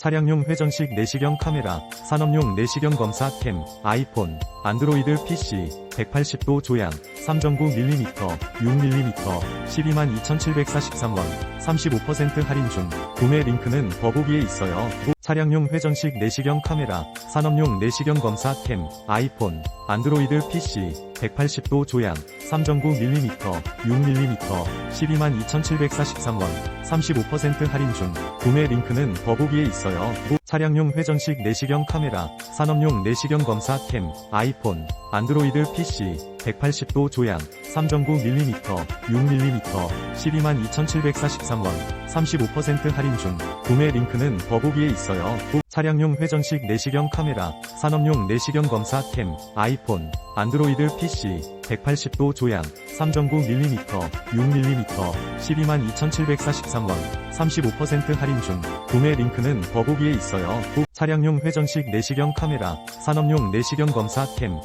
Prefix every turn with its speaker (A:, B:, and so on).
A: 차량용 회전식 내시경 카메라, 산업용 내시경 검사 캠, 아이폰, 안드로이드 PC, 180도 조향, 3.9mm, 6mm, 122,743원, 35% 할인 중, 구매 링크는 더보기에 있어요. 차량용 회전식 내시경 카메라, 산업용 내시경 검사 캠, 아이폰, 안드로이드 PC, 180도 조향, 3.9mm, 6mm, 122,743원, 35% 할인 중, 구매 링크는 더보기에 있어요. 차량용 회전식 내시경 카메라, 산업용 내시경 검사 캠, 아이폰, 안드로이드 PC, 180도 조향, 3.9mm, 6mm, 122,743원, 35% 할인 중, 구매 링크는 더보기에 있어요. 차량용 회전식 내시경 카메라, 산업용 내시경 검사 캠, 아이폰, 안드로이드 PC, 180도 조향, 3.9mm, 6mm, 122,743원, 35% 할인 중, 구매 링크는 더보기에 있어요. 차량용 회전식 내시경 카메라, 산업용 내시경 검사 캠,